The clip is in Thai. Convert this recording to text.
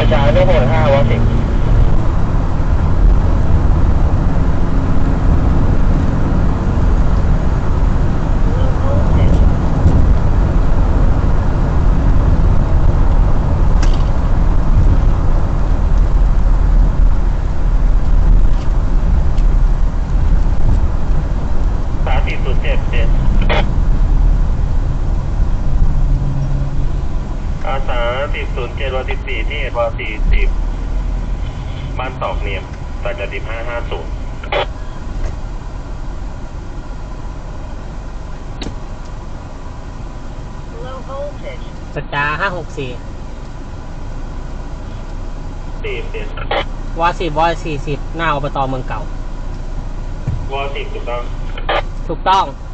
กระจายไม่หมดห้าวอสิสามสี่ศูนย์เจ็ดเจ็ด อาสาสิบศูนย์เจ็ดวันสิบสี่ที่เอ็ดวันสี่สิบบ้านตอกเนียมตัดจากสิบห้าห้าศูนย์สจาห้าหกสี่สี่เจ็ดวอสิบวอสี่สิบหน้าอบตเมืองเก่าวอสิบถูกต้อง ถูกต้องว